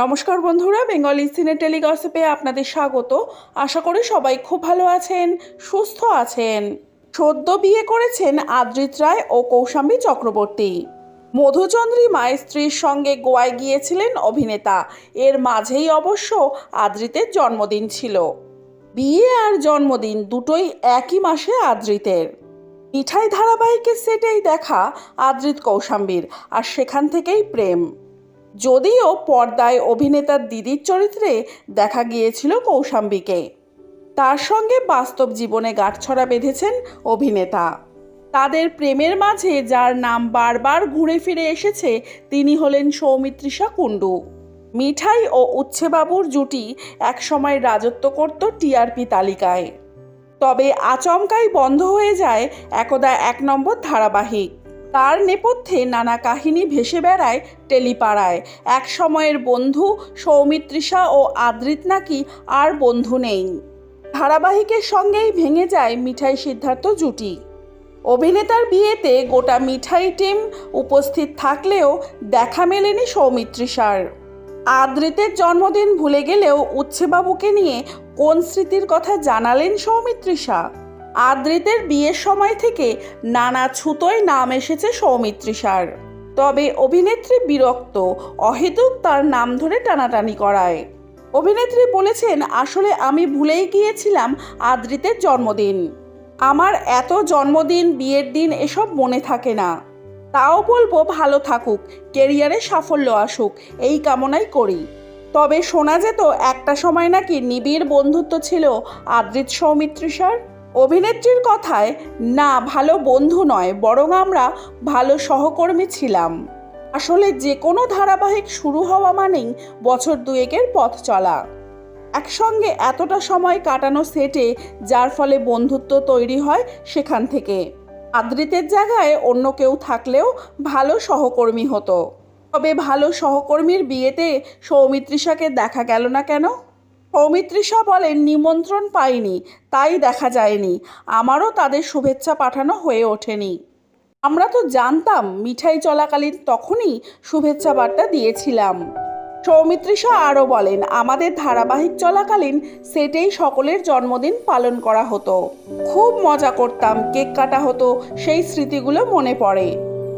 নমস্কার বন্ধুরা, বেঙ্গলি সিনে টেলিগসিপে আপনাদের স্বাগত। আশা করি সবাই খুব ভালো আছেন, সুস্থ আছেন। সদ্য বিয়ে করেছেন আদ্রিত রায় ও কৌশাম্বী চক্রবর্তী। মধুচন্দ্রী মায়ের স্ত্রীর সঙ্গে গোয়ায় গিয়েছিলেন অভিনেতা। এর মাঝেই অবশ্য আদ্রিতের জন্মদিন ছিল। বিয়ে আর জন্মদিন দুটোই একই মাসে আদ্রিতের। মিঠাই ধারাবাহিকের সেটেই দেখা আদ্রিত কৌশাম্বীর, আর সেখান থেকেই প্রেম। যদিও পর্দায় অভিনেতার দিদির চরিত্রে দেখা গিয়েছিল কৌশাম্বীকে। তার সঙ্গে বাস্তব জীবনে গাঁটছড়া বেঁধেছেন অভিনেতা। তাদের প্রেমের মাঝে যার নাম বারবার ঘুরে ফিরে এসেছে তিনি হলেন সৌমিত্রিষা কুণ্ডু। মিঠাই ও উচ্ছেবাবুর জুটি একসময় রাজত্ব করত টিআরপি তালিকায়। তবে আচমকাই বন্ধ হয়ে যায় একদা এক নম্বর ধারাবাহিক। তার নেপথ্যে নানা কাহিনী ভেসে বেড়ায় টেলিপাড়ায়। এক সময়ের বন্ধু সৌমিত্রিষা ও আদ্রিত নাকি আর বন্ধু নেই। ধারাবাহিকের সঙ্গেই ভেঙে যায় মিঠাই সিদ্ধার্থ জুটি। অভিনেতার বিয়েতে গোটা মিঠাই টিম উপস্থিত থাকলেও দেখা মেলেনি সৌমিত্রিষার। আদ্রিতের জন্মদিন ভুলে গেলেও উচ্ছেবাবুকে নিয়ে কোন স্মৃতির কথা জানালেন সৌমিত্রিষা? আদ্রিতের বিয়ের সময় থেকে নানা ছুতোয় নাম এসেছে সৌমিত্রিষার তবে অভিনেত্রী বিরক্ত, অহেতুক তার নাম ধরে টানাটানি করায়। অভিনেত্রী বলেছেন, আসলে আমি ভুলেই গিয়েছিলাম আদ্রিতের জন্মদিন। আমার এত জন্মদিন, বিয়ের দিন এসব মনে থাকে না। তাও বলব ভালো থাকুক, কেরিয়ারে সাফল্য আসুক, এই কামনাই করি। তবে শোনা যেত, একটা সময় নাকি নিবিড় বন্ধুত্ব ছিল আদ্রিত সৌমিত্রিষার অভিনেত্রীর কথায়, না, ভালো বন্ধু নয়, বরং আমরা ভালো সহকর্মী ছিলাম। আসলে যে কোনো ধারাবাহিক শুরু হওয়া মানেই বছর দুয়েকের পথ চলা। একসঙ্গে এতটা সময় কাটানো সেটে যার ফলে বন্ধুত্ব তৈরি হয় সেখান থেকে। আদ্রিতের জায়গায় অন্য কেউ থাকলেও ভালো সহকর্মী হতো। তবে ভালো সহকর্মীর বিয়েতে সৌমিত্রিষাকে দেখা গেল না কেন? সৌমিত্রিষা বলেন, নিমন্ত্রণ পাইনি, তাই দেখা যায়নি। আমারও তাদের শুভেচ্ছা পাঠানো হয়ে ওঠেনি। আমরা তো জানতাম মিঠাই চলাকালীন তখনই শুভেচ্ছা বার্তা দিয়েছিলাম। সৌমিত্রিষা আরও বলেন, আমাদের ধারাবাহিক চলাকালীন সেটেই সকলের জন্মদিন পালন করা হতো। খুব মজা করতাম, কেক কাটা হতো, সেই স্মৃতিগুলো মনে পড়ে।